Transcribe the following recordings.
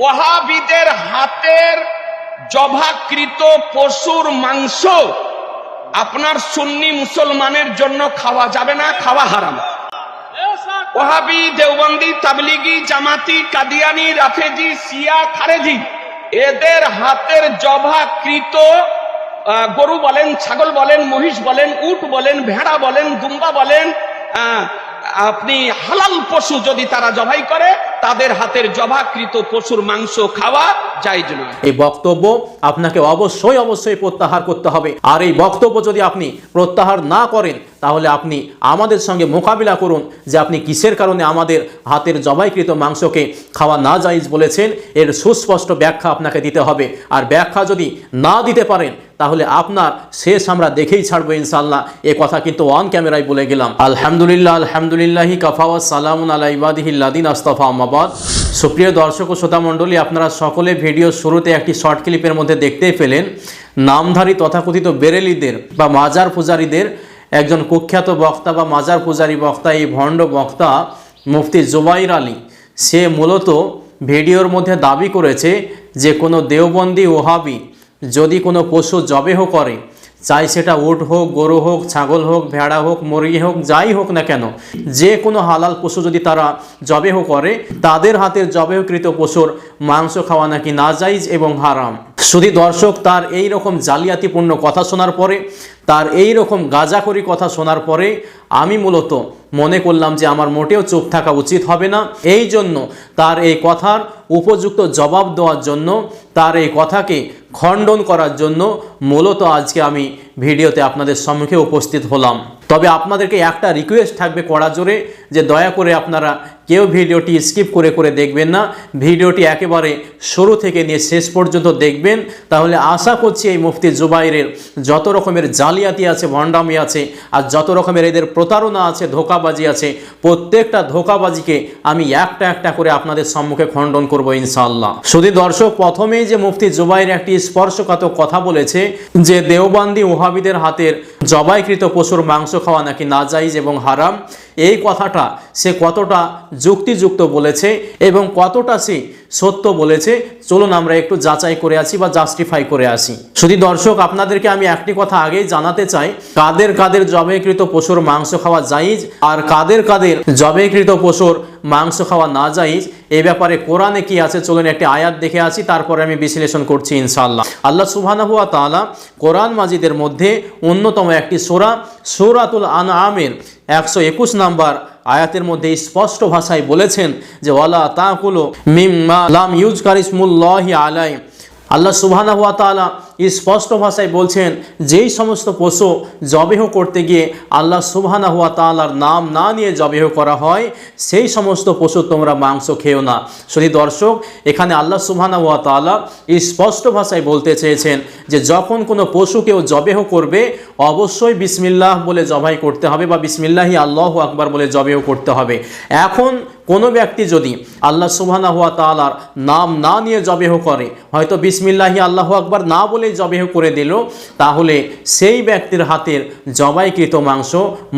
ওহাবিদের হাতের জবাকৃত পশুর মাংস আপনার সুন্নি মুসলমানের জন্য খাওয়া যাবে না খাওয়া হারাম। ওহাবি দেওবন্দি তাবলিগি জামাতি কাদিয়ানি রাফেজি সিয়া খারেজি এদের হাতের জবাকৃত আহ, গরু বলেন ছাগল বলেন মহিষ বলেন উট বলেন ভেড়া বলেন দুম্বা বলেন আপনি হালাল পশু যদি তারা জবাই করে তাদের হাতের জবাকৃত পশুর মাংস খাওয়া জায়জ নয়। এই বক্তব্য আপনাকে অবশ্যই অবশ্যই প্রত্যাহার করতে হবে। আর এই বক্তব্য যদি আপনি প্রত্যাহার না করেন, তাহলে আপনি আমাদের সঙ্গে মোকাবিলা করুন যে আপনি কিসের কারণে আমাদের হাতের জবাইকৃত মাংসকে খাওয়া না যাইজ বলেছেন। এর সুস্পষ্ট ব্যাখ্যা আপনাকে দিতে হবে। আর ব্যাখ্যা যদি না দিতে পারেন, তাহলে আপনার শেষ আমরা দেখেই ছাড়বো ইনশাল্লাহ এ কথা কিন্তু অন ক্যামেরায় বলে গেলাম। আলহামদুলিল্লাহ, আলহামদুলিল্লাহি কাফাওয়া সালামুন আলা ইবাদিহিল্লাদিন আস্তফা আমাবাদ সুপ্রিয় দর্শক ও শ্রোতা মণ্ডলী, আপনারা সকলে ভিডিও শুরুতে একটি শর্ট ক্লিপের মধ্যে দেখতেই পেলেন, নামধারী তথাকথিত বেরেলিদের বা মাজার পূজারীদের একজন কুখ্যাত বক্তা বা মাজার পূজারী বক্তা, এই ভণ্ড বক্তা মুফতি জুবাইর আলী। সে মূলত ভিডিওর মধ্যে দাবি করেছে যে কোনো দেওবন্দি ওহাবি যদি কোনো পশু জবেহ করে চাই সেটা উট হোক, গরু হোক, ছাগল হোক, ভেড়া হোক, মুরগি হোক, যাই হোক না কেন, যে কোনো হালাল পশু যদি তারা জবেহ করে, তাদের হাতের জবেহকৃত পশুর মাংস খাওয়া নাকি নাজাইজ এবং হারাম। শুধু দর্শক, তার এই রকম জালিয়াতিপূর্ণ কথা শোনার পরে, তার এই রকম গাজাকরি কথা শোনার পরে আমি মূলত মনে করলাম যে আমার মোটেও চুপ থাকা উচিত হবে না। এই জন্য তার এই কথার উপযুক্ত জবাব দেওয়ার জন্য, তার এই কথাকে খণ্ডন করার জন্য মূলত আজকে আমি ভিডিওতে আপনাদের সম্মুখে উপস্থিত হলাম। তবে আপনাদেরকে একটা রিকোয়েস্ট থাকবে কড়া জোরে, যে দয়া করে আপনারা কেউ ভিডিওটি স্কিপ করে করে দেখবেন না। ভিডিওটি একেবারে শুরু থেকে নিয়ে শেষ পর্যন্ত দেখবেন। তাহলে আশা করছি এই মুফতি জুবাইরের যত রকমের জালিয়াতি আছে, ভণ্ডামি আছে, আর যত রকমের এদের প্রতারণা আছে, ধোকাবাজি আছে, প্রত্যেকটা ধোকাবাজিকে আমি একটা একটা করে আপনাদের সম্মুখে খণ্ডন করব ইনশাআল্লাহ। শুধু দর্শক, প্রথমেই যে মুফতি জুবাইর একটি স্পর্শকাতক কথা বলেছে, যে দেওবান্দি ওহাবিদের হাতের জবাইকৃত পশুর মাংস খাওয়া নাকি নাজাইজ এবং হারাম? এই কথাটা সে কতটা যুক্তিযুক্ত বলেছে এবং কতটা সে সত্য বলেছে, চলুন আমরা একটু যাচাই করে আসি বা জাস্টিফাই করে আসি। শুধু দর্শক, আপনাদেরকে আমি একটি কথা আগেই জানাতে চাই, কাদের কাদের জবেকৃত পশুর মাংস খাওয়া জাইজ আর কাদের কাদের জবেকৃত পশুর মাংস খাওয়া না জাইজ এ ব্যাপারে কোরআনে কি আছে চলুন একটি আয়াত দেখে আসি, তারপরে আমি বিশ্লেষণ করছি ইনশাল্লাহ আল্লাহ সুবহানাহু ওয়া তাআলা কোরআন মাজিদের মধ্যে অন্যতম একটি সূরা সূরাতুল আনআমের একশো একুশ নাম্বার আয়াতের মধ্যে স্পষ্ট ভাষায় বলেছেন যে, ওয়ালা তাকুলো মিম্মা লাম ইউজ কারিসমুল্লাহি আলাই আল্লাহ সুবাহ স্পষ্ট ভাষায় বলছেন, যেই সমস্ত পশু জবেহ করতে গিয়ে আল্লাহ সুবহানা হুয়া তাআলার নাম না নিয়ে জবেহ করা হয়, সেই সমস্ত পশু তোমরা মাংস খেও না। শুধু দর্শক, এখানে আল্লাহ সুবহানা হুয়া তাআলা স্পষ্ট ভাষায় বলতে চেয়েছেন যে, যখন কোনো পশু কেউ জবেহ করবে, অবশ্যই বিসমিল্লাহ বলে জবাই করতে হবে বা বিসমিল্লাহি আল্লাহ আকবার বলে জবেহ করতে হবে। এখন কোনো ব্যক্তি যদি আল্লাহ সুবহানা হুয়া তাআলার নাম না নিয়ে জবেহ করে, হয়তো বিসমিল্লাহি আল্লাহ আকবার না বলেই জবেহ করে দিল, তাহলে সেই ব্যক্তির হাতের জবাইকৃত মাংস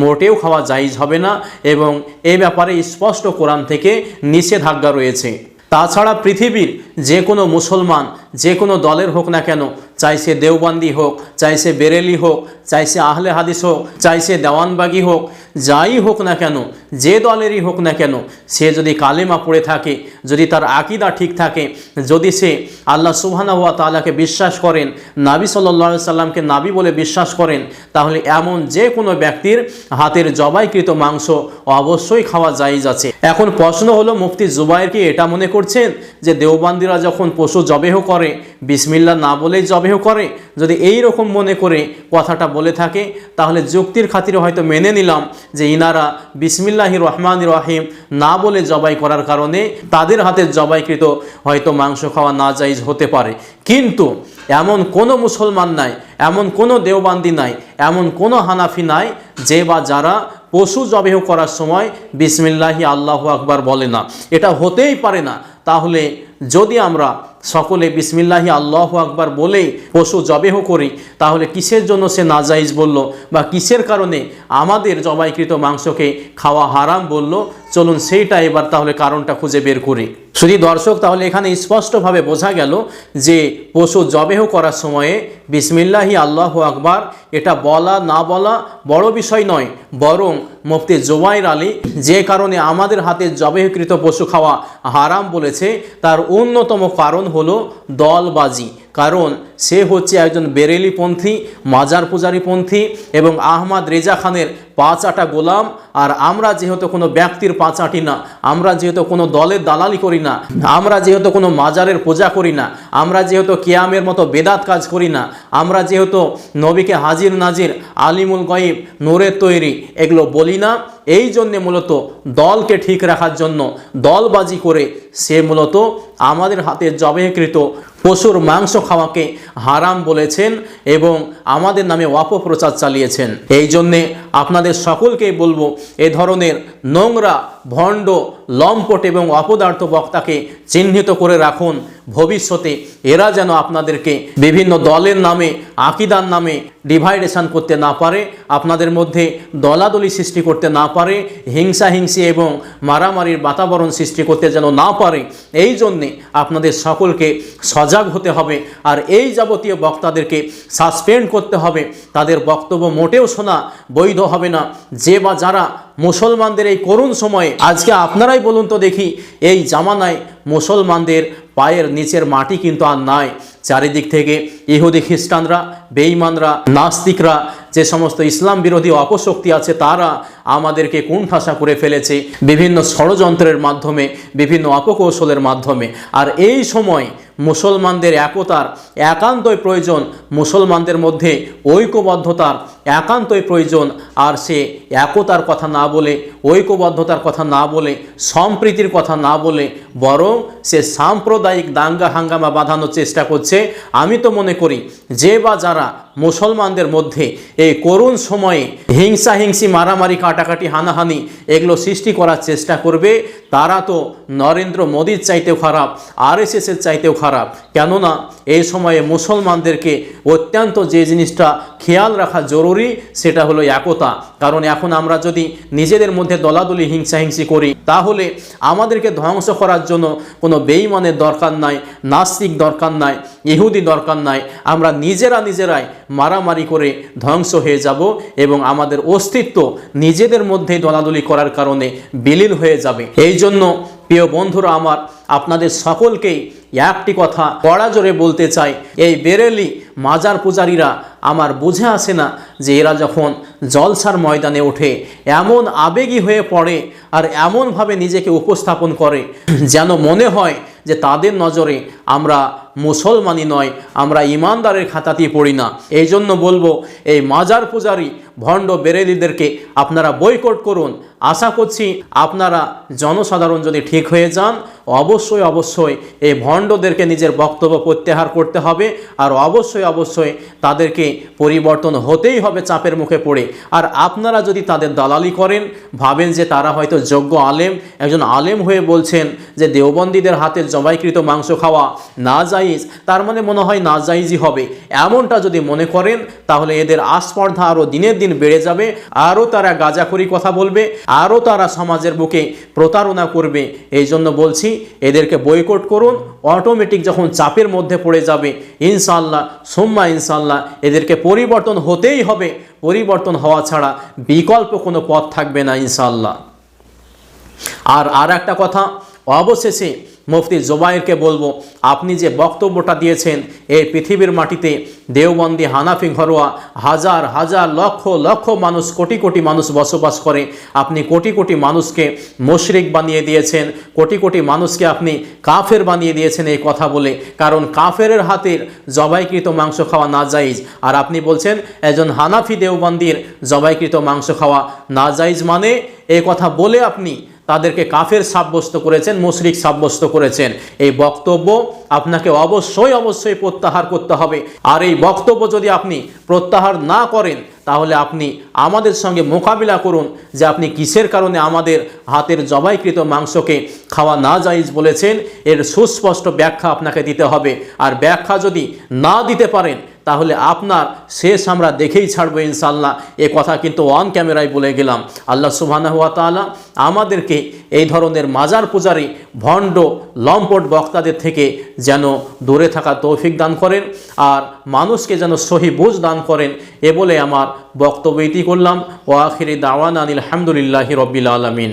মোটেও খাওয়া জাইজ হবে না এবং এ ব্যাপারে স্পষ্ট কোরআন থেকে নিষেধাজ্ঞা রয়েছে। তাছাড়া পৃথিবীর যে কোনো মুসলমান, যে কোনো দলের হোক না কেন, চাই সে দেওবান্দি হোক, চাই সে বেরেলি হোক, চাই সে আহলে হাদিস হোক, চাই সে দেওয়ানবাগি হোক, যাই হোক না কেন, যে দলেরই হোক না কেন, সে যদি কালেমা পড়ে থাকে, যদি তার আকিদা ঠিক থাকে, যদি সে আল্লাহ সুবহানা ওয়া তাআলাকে বিশ্বাস করেন, নাবি সাল্লাল্লাহু সাল্লামকে নাবি বলে বিশ্বাস করেন, তাহলে এমন যে কোনো ব্যক্তির হাতের জবাইকৃত মাংস অবশ্যই খাওয়া জায়েজ আছে। এখন প্রশ্ন হলো, মুফতি জুবাইর কি এটা মনে করছেন যে দেওবান্দিরা যখন পশু জবেহ করে বিসমিল্লা না বলেই জবেহ করে, যদি এই রকম মনে করে কথাটা বলে থাকে, তাহলে যুক্তির খাতিরে হয়তো মেনে নিলাম যে ইনারা বিসমিল্লাহি রহমান রহিম না বলে জবাই করার কারণে তাদের হাতের জবাইকৃত হয়তো মাংস খাওয়া না জাইজ হতে পারে। কিন্তু এমন কোনো মুসলমান নাই, এমন কোনো দেওবান্দি নাই, এমন কোনো হানাফি নাই যে বা যারা পশু জবেহ করার সময় বিসমিল্লাহি আল্লাহ আকবার বলে না। এটা হতেই পারে না। তাহলে যদি আমরা সকলে বিসমিল্লাহি আল্লাহ আকবার বলে পশু জবেহ করি। তাহলে কিসের জন্য সে নাজাইজ বলল? বা কিসের কারণে আমাদের জবাইকৃত মাংসকে খাওয়া হারাম বলল? চলুন সেইটা এবার তাহলে কারণটা খুঁজে বের করি। শুধু দর্শক, তাহলে এখানে স্পষ্টভাবে বোঝা গেল যে পশু জবেহ করার সময়ে বিসমিল্লাহি আল্লাহ আকবার এটা বলা, না বলা বড় বিষয় নয়। বরং মুফতি জোবাইর আলী যে কারণে আমাদের হাতে জবেহকৃত পশু খাওয়া হারাম বলেছে, তার অন্যতম কারণ হলো দলবাজি। কারণ সে হচ্ছে একজন বেরেলিপন্থী মাজার পূজারীপন্থী এবং আহমাদ রেজা খানের পাঁচ আটা গোলাম। আর আমরা যেহেতু কোনো ব্যক্তির পাঁচ আটি না, আমরা যেহেতু কোনো দলের দালালি করি না, আমরা যেহেতু কোনো মাজারের পূজা করি না, আমরা যেহেতু কেয়ামের মতো বেদাত কাজ করি না, আমরা যেহেতু নবীকে হাজির নাজির, আলিমুল গয়েব, নূরের তৈরি এগুলো বলি না, এই জন্যে মূলত দলকে ঠিক রাখার জন্য দলবাজি করে সে মূলত আমাদের হাতে জবেকৃত পশুর মাংস খাওয়াকে হারাম বলেছেন এবং আমাদের নামে অপপ্রচার চালিয়েছেন। এই জন্যে আপনাদের সকলকেই বলব, এ ধরনের নোংরা, ভণ্ড, লম্পট এবং অপদার্থ বক্তাকে চিহ্নিত করে রাখুন। ভবিষ্যতে এরা যেন আপনাদেরকে বিভিন্ন দলের নামে, আকিদার নামে ডিভাইডেশন করতে না পারে, আপনাদের মধ্যে দলাদলি সৃষ্টি করতে না পারে, হিংসা হিংসি এবং মারামারির বাতাবরণ সৃষ্টি করতে যেন না পারে, এই জন্যে আপনাদের সকলকে সজাগ হতে হবে। আর এই যাবতীয় বক্তাদেরকে সাসপেন্ড করতে হবে। তাদের বক্তব্য মোটেও শোনা বৈধ হবে না। যে বা যারা মুসলমানদের এই করুণ সময়ে, আজকে আপনারাই বলুন তো দেখি, এই জামানায় মুসলমানদের পায়ের নিচের মাটি কিন্তু আর নাই। চারিদিক থেকে ইহুদি খ্রিস্টানরা, বেঈমানরা, নাস্তিকরা, যে সমস্ত ইসলাম বিরোধী অপশক্তি আছে, তারা আমাদেরকে কুণ্ঠাসা করে ফেলেছে বিভিন্ন ষড়যন্ত্রের মাধ্যমে, বিভিন্ন অপকৌশলের মাধ্যমে। আর এই সময় মুসলমানদের একতার একান্তই প্রয়োজন, মুসলমানদের মধ্যে ঐক্যবদ্ধতার একান্তই প্রয়োজন আর সে একতার কথা না বলে, ঐক্যবদ্ধতার কথা না বলে, সম্প্রীতির কথা না বলে, বরং সে সাম্প্রদায়িক দাঙ্গা হাঙ্গামা বাঁধানোর চেষ্টা করছে। আমি তো মনে করি, যে বা যারা মুসলমানদের মধ্যে এই করুণ সময়ে হিংসা হিংসি মারামারি কাটাকাটি হানাহানি এগুলো সৃষ্টি করার চেষ্টা করবে, তারা তো নরেন্দ্র মোদীর চাইতেও খারাপ, আরএসএসের চাইতেও খারাপ। কেননা, এই সময়ে মুসলমানদেরকে অত্যন্ত যে জিনিসটা খেয়াল রাখা জরুরি সেটা হলো একতা। কারণ এখন আমরা যদি নিজেদের মধ্যে দলাদলি, হিংসাহিংসি করি, তাহলে আমাদেরকে ধ্বংস করার জন্য কোনো বেইমানের দরকার নাই, নাস্তিক দরকার নাই, ইহুদি দরকার নাই। আমরা নিজেরা নিজেরাই মারামারি করে ধ্বংস হয়ে যাব এবং আমাদের অস্তিত্ব নিজেদের মধ্যেই দলাদলি করার কারণে বিলীন হয়ে যাবে। এই জন্য প্রিয় বন্ধুরা আমার, আপনাদের সকলকেই একটি কথা কড়া জোরে বলতে চাই। এই বেরেলি মাজার পূজারীরা আমার বুঝে আসে না যে এরা যখন জলসার ময়দানে ওঠে, এমন আবেগী হয়ে পড়ে আর এমনভাবে নিজেকে উপস্থাপন করে, যেন মনে হয় যে তাদের নজরে আমরা মুসলমানই নয়, আমরা ইমানদারের খাতাতেই পড়ি না। এই জন্য বলব, এই মাজার পূজারী ভণ্ড বেরেলিদেরকে আপনারা বয়কট করুন। আশা করছি আপনারা জনসাধারণ যদি ঠিক হয়ে যান, অবশ্যই অবশ্যই এই ভণ্ডদেরকে নিজের বক্তব্য প্রত্যাহার করতে হবে আর অবশ্যই অবশ্যই তাদেরকে পরিবর্তন হতেই হবে চাপের মুখে পড়ে। আর আপনারা যদি তাদের দালালি করেন, ভাবেন যে তারা হয়তো যোগ্য আলেম, একজন আলেম হয়ে বলছেন যে দেওবন্দীদের হাতের জবাইকৃত মাংস খাওয়া না জাইজ তার মানে মনে হয় না জাইজই হবে। এমনটা যদি মনে করেন, তাহলে এদের আস্পর্ধা আরও দিনের দিন বেড়ে যাবে আরও তারা গাঁজাখড়ি কথা বলবে আরও তারা সমাজের বুকে প্রতারণা করবে। এই জন্য বলছি, এদেরকে বয়কট করুন অটোমেটিক যখন চাপের মধ্যে পড়ে যাবে ইনশাল্লাহ সোম্মা ইনশাল্লাহ এদেরকে পরিবর্তন হতেই হবে। পরিবর্তন হওয়া ছাড়া বিকল্প কোনো পথ থাকবে না ইনশাল্লাহ আর আর একটা কথা অবশেষে মুফতি জোবাইরকে বলব, আপনি যে বক্তব্যটা দিয়েছেন, এই পৃথিবীর মাটিতে দেওবন্দি, হানাফি ঘরোয়া, হাজার হাজার, লক্ষ লক্ষ মানুষ, কোটি কোটি মানুষ বসবাস করে, আপনি কোটি কোটি মানুষকে মুশরিক বানিয়ে দিয়েছেন, কোটি কোটি মানুষকে আপনি কাফের বানিয়ে দিয়েছেন এই কথা বলে। কারণ কাফের হাতের জবাইকৃত মাংস খাওয়া না জাইজ আর আপনি বলছেন, একজন হানাফি দেওবন্দির জবাইকৃত মাংস খাওয়া না জাইজ মানে? এই কথা বলে আপনি তাদেরকে কাফের সাব্যস্ত করেছেন, মুশরিক সাব্যস্ত করেছেন। এই বক্তব্য আপনাকে অবশ্যই অবশ্যই প্রত্যাহার করতে হবে। আর এই বক্তব্য যদি আপনি প্রত্যাহার না করেন, তাহলে আপনি আমাদের সঙ্গে মোকাবিলা করুন যে আপনি কিসের কারণে আমাদের হাতের জবাইকৃত মাংসকে খাওয়া না যাইজ বলেছেন। এর সুস্পষ্ট ব্যাখ্যা আপনাকে দিতে হবে। আর ব্যাখ্যা যদি না দিতে পারেন তাহলে আপনার শেষ আমরা দেখেই ছাড়বো ইনশাল্লাহ এ কথা কিন্তু অন ক্যামেরায় বলে গেলাম। আল্লাহ সুবহানাহু ওয়া তাআলা আমাদেরকে এই ধরনের মাজার পূজারি ভণ্ড লম্পট বক্তাদের থেকে যেন দূরে থাকা তৌফিক দান করেন আর মানুষকে যেন সহি বুঝ দান করেন, এ বলে আমার বক্তব্য ইতি করলাম। ও আখিরি দাওয়ান আনিল আলহামদুলিল্লাহি রব্বিল আলমিন।